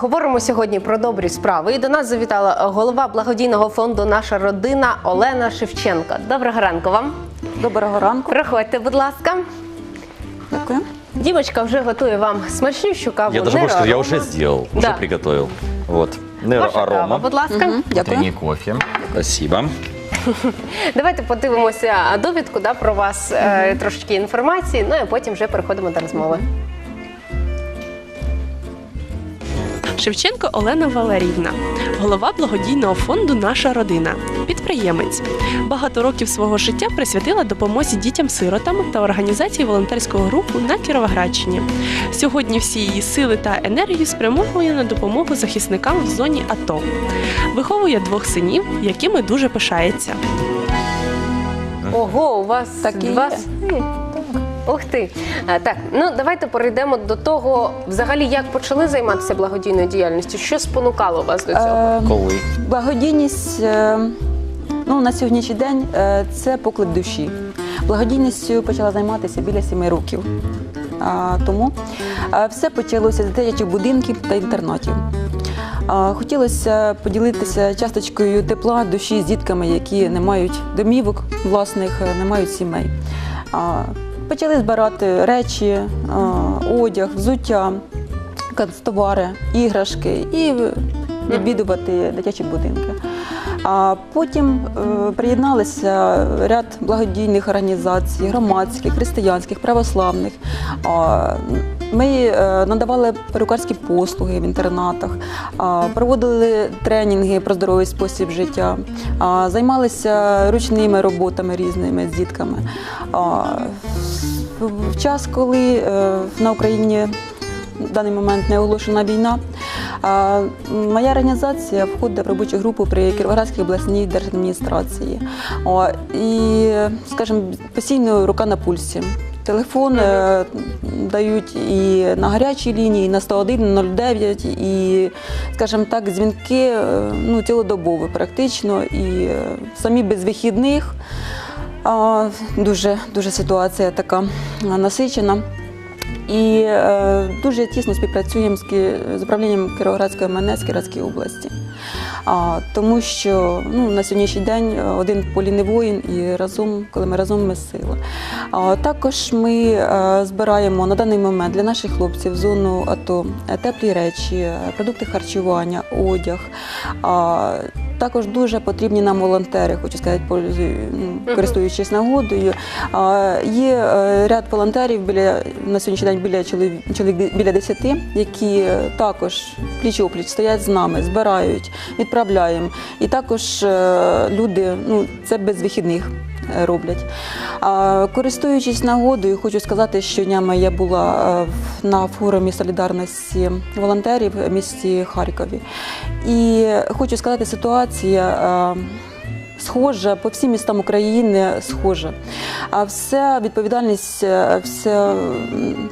Говоримо сьогодні про добрі справи. І до нас завітала голова благодійного фонду Наша родина Олена Шевченко. Доброго ранку вам. Доброго ранку. Проходьте, будь ласка. Дякую. Дімочка вже готує вам смачнющу каву. Я даже скажу, я уже сделал, Да. уже приготовил. Вот. Ваша кава, будь ласка. Дякую. Утренний кофе. Спасибо. Давайте подивимося довідку да, про вас, е, трошечки інформації, ну і потім вже переходимо до розмови. Шевченко Олена Валеріївна, голова благодійного фонду Наша родина, підприємець. Багато років свого життя присвятила допомозі дітям-сиротам та організації волонтерського руху на Кіровоградщині. Сьогодні всі її сили та енергію спрямовує на допомогу захисникам в зоні АТО. Виховує двох синів, якими дуже пишається. Ого, у вас Так і два сини. Ух ти. А, так, ну давайте перейдемо до того, взагалі, як почали займатися благодійною діяльністю. Що спонукало вас до цього? Е, Коли? благодійність е, ну, на сьогоднішній день е, це поклик душі. Благодійністю почала займатися біля сіми років. А, тому е, все почалося з дитячих будинків та інтернатів. А, Хотілося поділитися часточкою тепла душі з дітками, які не мають домівок власних, е, не мають сімей. А, Почали збирати речі, одяг, взуття, канцтовари, іграшки і відвідувати дитячі будинки. А потім е, приєдналися ряд благодійних організацій, громадських, християнських, православних. Ми е, надавали перукарські послуги в інтернатах, проводили тренінги про здоровий спосіб життя, займалися ручними роботами різними з дітками. В- час, коли е, на Україні в даний момент не оголошена війна. Моя організація входить в робочу групу при Кіровоградській обласній держадміністрації. І, скажімо, постійно рука на пульсі. Телефон е, дають і на гарячій лінії, і на 101, 09, і, скажімо так, дзвінки е, ну, цілодобово практично, і е, самі без вихідних. Дуже, дуже ситуація така насичена. І дуже тісно співпрацюємо з, з управлінням Кіровоградської МНС Кіровоградської області. А, тому що ну, на сьогоднішній день е, один полі воїн, і разом, коли ми разом, ми сила. А, також ми е, збираємо на даний момент для наших хлопців зону АТО е, теплі речі, продукти харчування, одяг. Також дуже потрібні нам волонтери, хочу сказати, ну, користуючись нагодою. Є е, ряд волонтерів біля на сьогоднішній день біля чоловік, біля 10, які е, також пліч опліч стоять з нами, збирають, відправляємо. І також е, люди, ну це без вихідних. Е, Роблять. Користуючись нагодою, хочу сказати, що днями я була е, на форумі солідарності волонтерів в місті Харкові. І хочу сказати, ситуація е, схожа по всім містам України схоже. А вся відповідальність, е, вся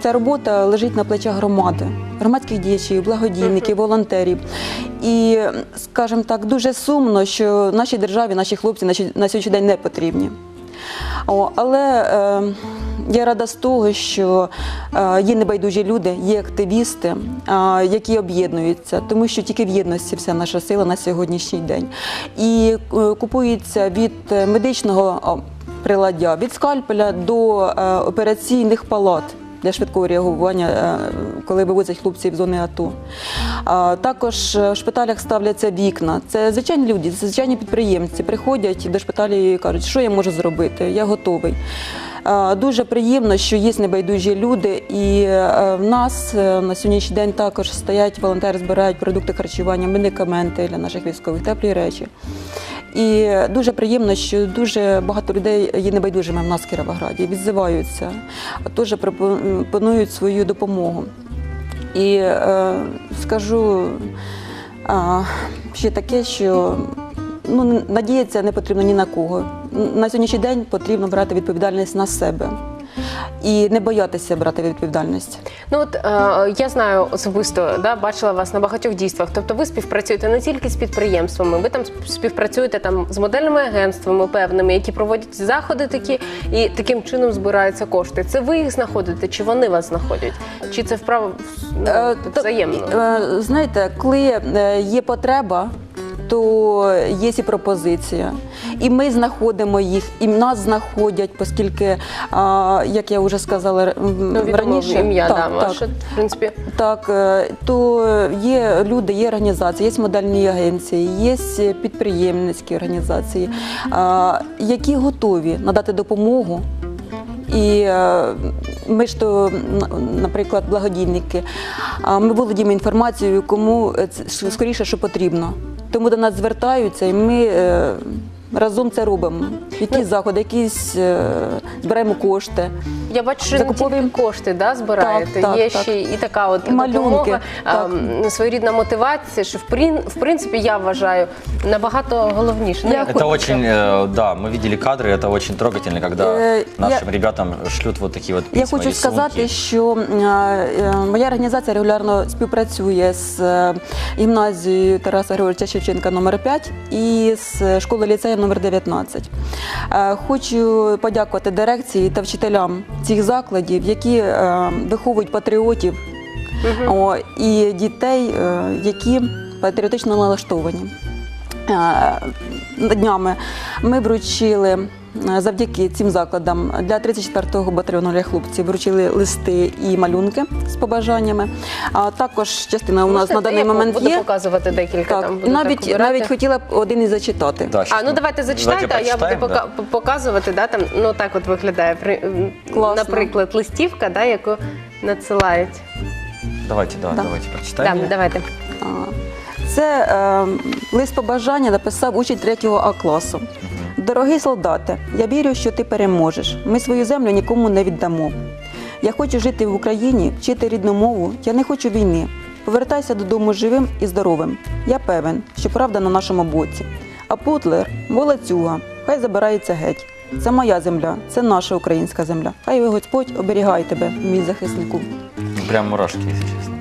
ця робота лежить на плечах громади, громадських діячів, благодійників, волонтерів. І, скажімо так, дуже сумно, що нашій державі, наші хлопці на на сьогоднішній день не потрібні. О, але е, я рада з того, що е, є небайдужі люди, є активісти, е, які об'єднуються, тому що тільки в єдності вся наша сила на сьогоднішній день. І е, купується від медичного приладдя, від скальпеля до операційних палат. Для швидкого реагування, коли вивозять хлопців з зони АТО. Також в шпиталях ставляться вікна. Це звичайні люди, це звичайні підприємці. Приходять до шпиталі і кажуть, що я можу зробити, я готовий. Е, Дуже приємно, що є небайдужі люди, і е, в нас е, на сьогоднішній день також стоять волонтери, збирають продукти харчування, медикаменти для наших військових, теплі речі. І дуже приємно, що дуже багато людей є небайдужими в нас в Кіровограді, відзиваються, теж пропонують свою допомогу. І скажу ще таке, що ну, надіятися не потрібно ні на кого. На сьогоднішній день потрібно брати відповідальність на себе. і не боятися брати відповідальність. Ну от е, я знаю особисто, да, бачила вас на багатьох дійствах. Тобто ви співпрацюєте не тільки з підприємствами, ви там співпрацюєте там з модельними агентствами певними, які проводять заходи такі і таким чином збираються кошти. Це ви їх знаходите, чи вони вас знаходять? Чи це вправо ну, Е, взаємно? Е, Знаєте, коли е, є потреба, то є і пропозиція. І ми знаходимо їх, і нас знаходять, оскільки, як я вже сказала Ну, раніше, ім'я так, да, так, ваше, в принципі. так, е, то є люди, є організації, є модельні агенції, є підприємницькі організації, які готові надати допомогу. І е, ми ж то, наприклад, благодійники, ми володіємо інформацією, кому е, скоріше, що потрібно. Тому до нас звертаються, і ми е, разом це робимо. Якісь заходи, якісь е, збираємо кошти. Я бачу, що не Закуповуємо- тільки кошти да, збираєте, Так, так, є так. ще і така от І малюнки, допомога, так. ем, своєрідна мотивація, що в, прин, в принципі я вважаю набагато головніше. Ну, Я як Это ви- очень, э, да, мы видели кадры, это очень трогательно, когда Э, нашим я- ребятам шлют вот такие вот Я письма, хочу рисунки. сказати, що е, е, моя організація регулярно співпрацює з е, гімназією Тараса Григоровича Шевченка номер 5 і з школою ліцею номер 19. Е, Хочу подякувати дирекції та вчителям цих закладів, які е, виховують патріотів угу. і дітей, е, які патріотично налаштовані. Днями ми вручили завдяки цим закладам для 34-го батальйону для хлопців вручили листи і малюнки з побажаннями. А також частина у нас Можете, на даний момент буду є. показувати декілька Так, там. буду навіть, так обирати. навіть хотіла б один із зачитати. Да, А ну давайте зачитайте, а я буду пока- п- показувати. Да, там, ну так от виглядає. При- м, Класно. Наприклад, листівка, да, яку надсилають. Давайте, да, Да. давайте Да, прочитаем. давайте. А, Це е, лист побажання написав учень 3 А класу. Дорогий солдате, я вірю, що ти переможеш. Ми свою землю нікому не віддамо. Я хочу жити в Україні, вчити рідну мову. Я не хочу війни. Повертайся додому живим і здоровим. Я певен, що правда на нашому боці. А Путлер, волоцюга, хай забирається геть. Це моя земля, це наша українська земля. Хай Господь оберігає тебе, мій захиснику. Прям мурашки, если честно.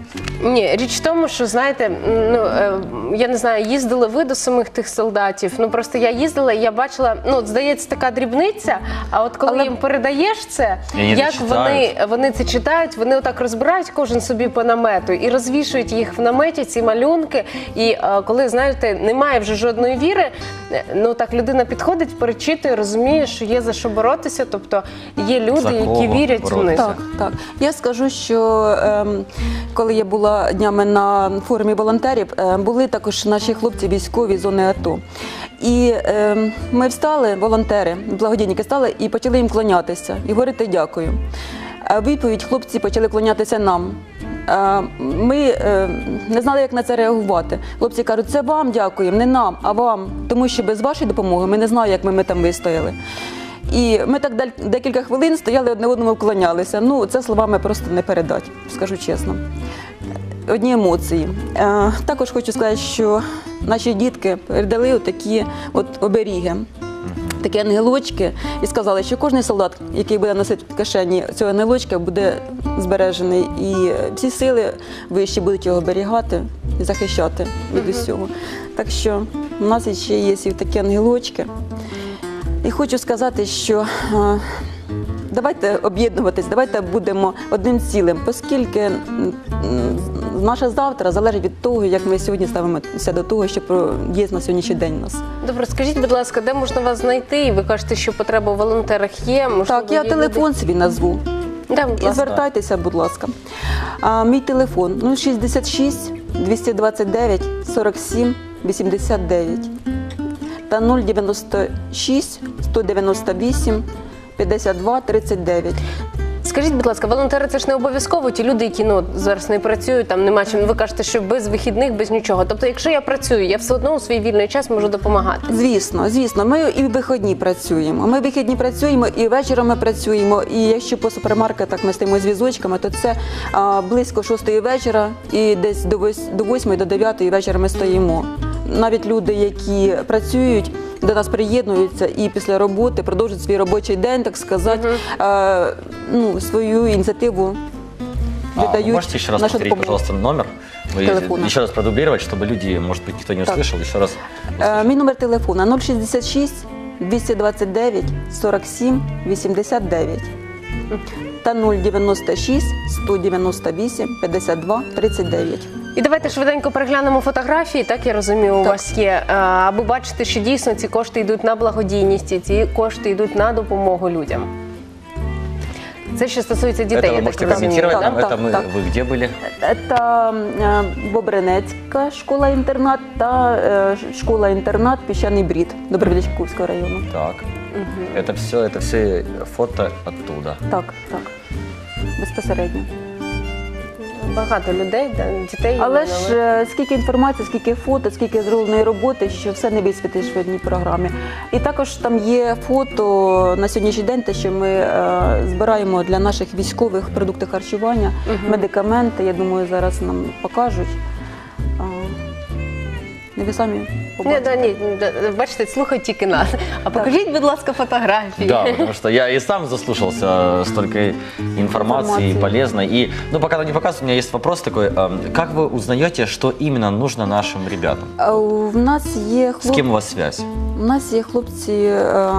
Ні, річ в тому, що знаєте, ну е, я не знаю, їздили ви до самих тих солдатів. Ну просто я їздила і я бачила, ну от, здається, така дрібниця. А от коли Але- їм передаєш це, І вони як це вони, вони це читають, вони отак розбирають кожен собі по намету і розвішують їх в наметі, ці малюнки. І е, коли знаєте, немає вже жодної віри, е, ну так людина підходить, перечитує, розуміє, що є за що боротися. Тобто є люди, За які вірять в них. боротися? Так, так. Я скажу, що коли я була днями на форумі волонтерів, е, були також наші хлопці військові зони АТО. І ем, ми встали, волонтери, благодійники стали і почали їм клонятися і говорити дякую. А відповідь хлопці почали клонятися нам. Ми не знали, як на це реагувати. Хлопці кажуть, це вам дякуємо, не нам, а вам. Тому що без вашої допомоги ми не знаємо, як ми, ми там вистояли. І ми так декілька хвилин стояли одне одному вклонялися. Ну, це словами просто не передати, скажу чесно. Одні емоції. Е, також хочу сказати, що наші дітки передали такі от оберіги. Такі ангелочки, і сказали, що кожен солдат, який буде носити в кишені цього ангелочка, буде збережений, і всі сили вищі будуть його оберігати і захищати від усього. Так що в нас ще є і такі ангелочки. І хочу сказати, що е, давайте об'єднуватись, давайте будемо одним цілим, оскільки наше завтра залежить від того, як ми сьогодні ставимося до того, що є на сьогоднішній день у нас. Добре, скажіть, будь ласка, де можна вас знайти? І ви кажете, що потреба в волонтерах є. Можливо, Так, я є телефон свій назву. Да, будь І ласка. звертайтеся, будь ласка. А, мій телефон 066 229 47 89 та 096 198 52 39. Скажіть, будь ласка, волонтери це ж не обов'язково ті люди, які ну зараз не працюють, там нема чим. Ви кажете, що без вихідних, без нічого. Тобто, якщо я працюю, я все одно у свій вільний час можу допомагати. Звісно, звісно, ми і в вихідні працюємо. Ми в вихідні працюємо, і вечором ми працюємо. І якщо по супермаркетах ми стоїмо з візочками, то це а, близько шостої вечора, і десь до вось- до восьмої, до дев'ятої вечора ми стоїмо Навіть люди, які працюють, до нас приєднуються і після роботи продовжують свій робочий день, так сказати, е, ну, свою ініціативу А, вы видають можете еще раз нашу повторить, допомогу. пожалуйста, номер? Вы Телефона. еще раз продублировать, чтобы люди, может быть, никто не Так. услышал, еще раз. Е, Мій номер телефона 066 229 47 89 та 096 198 52 39. І давайте швиденько переглянемо фотографії. Так я розумію, у Так. вас є, е, аби бачити, що дійсно ці кошти йдуть на благодійність, і ці кошти йдуть на допомогу людям. Це що стосується дітей. это я вы так можете розумію, комментировать да? нам? Так, это мы, так. вы где были? Це е, Бобринецька школа-інтернат та е, школа-інтернат Піщаний Брід Добровільчиковського району. Так. Это все, это все фото оттуда. Так, так. Безпосередньо. Багато людей, да, дітей. Але ж е, скільки інформації, скільки фото, скільки зробленої роботи, що все не висвітиш в одній програмі. І також там є фото на сьогоднішній день, те, що ми е, збираємо для наших військових продукти харчування, медикаменти. Я думаю, зараз нам покажуть А, і ви самі Ні, побачите. да, ні, да, бачите, слухають тільки нас. А покажіть, будь ласка, фотографії. Да, потому что я и сам заслушался столько информации, Информации. полезной. И, ну, пока она не показывает, у меня есть вопрос такой. эм, Как вы узнаете, что именно нужно нашим ребятам? А В нас є С хлопці. кем у вас связь? У нас є хлопці, е,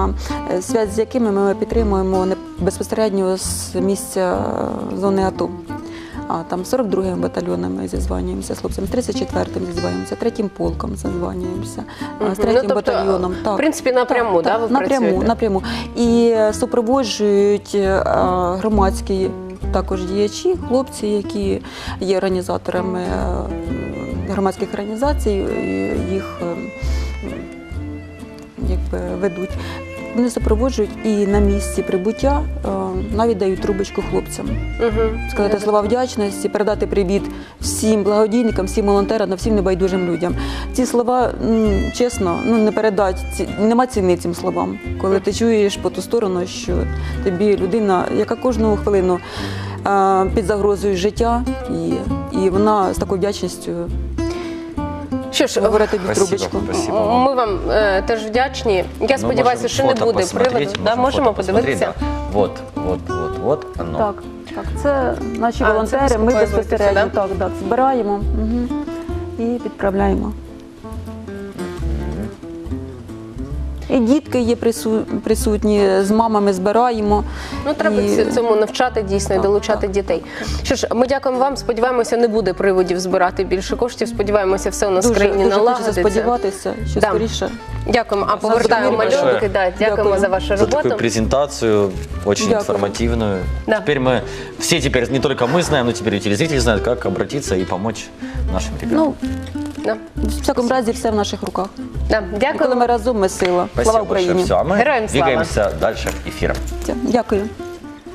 е, зв'язь з якими ми підтримуємо не- безпосередньо з місця е, зони АТО. А там 42-м батальйоном ми зізванюємося з хлопцями, 34-м зізванюємося, 3-м полком зізванюємося, з 3-м Ну, тобто, батальйоном. в принципі, напряму, да, ви напряму, працюєте? напряму. І супроводжують е, громадські також діячі, хлопці, які є організаторами е, громадських організацій, їх е, якби ведуть. Вони супроводжують і на місці прибуття е, навіть дають трубочку хлопцям. Мгм. Сказати слова вдячності, передати привіт всім благодійникам, всім волонтерам, всім небайдужим людям. Ці слова, чесно, ну не передать, ці- нема ціни цим словам. Коли ти чуєш по ту сторону, що тобі людина, яка кожну хвилину е, під загрозою життя, і, і вона з такою вдячністю Що ж, говорити Спасибо, трубочку. спасибо вам. Ми вам е, теж вдячні. Я сподіваюся, що не буде приводу. Да, можемо подивитися. Вот, вот, вот, вот оно. Так, так, це наші А, це волонтери. Ми безпосередньо сюди? так, так, збираємо угу, і відправляємо. І дітки є прису- присутні, з мамами збираємо. Ну, треба І- цьому навчати дійсно і долучати так. дітей. Що ж, ми дякуємо вам. Сподіваємося, не буде приводів збирати більше коштів. Сподіваємося, все у нас в країні дуже налагодиться. сподіватися, що Да. скоріше. Дякуємо. А повертаємо малюнки. Да, дякуємо Дякую. за вашу За такую роботу. презентацию, очень Дякую. информативную. Да. Теперь мы, все теперь, не только мы знаем, но теперь и телезрители знают, как обратиться и помочь нашим ребятам. Ну, Да. в всякому разі, все в наших руках. Да. І коли ми разом, ми сила. Спасибо Слава большое. Україні! Все, а мы Героям слава. двигаемся дальше эфиром. Дякую.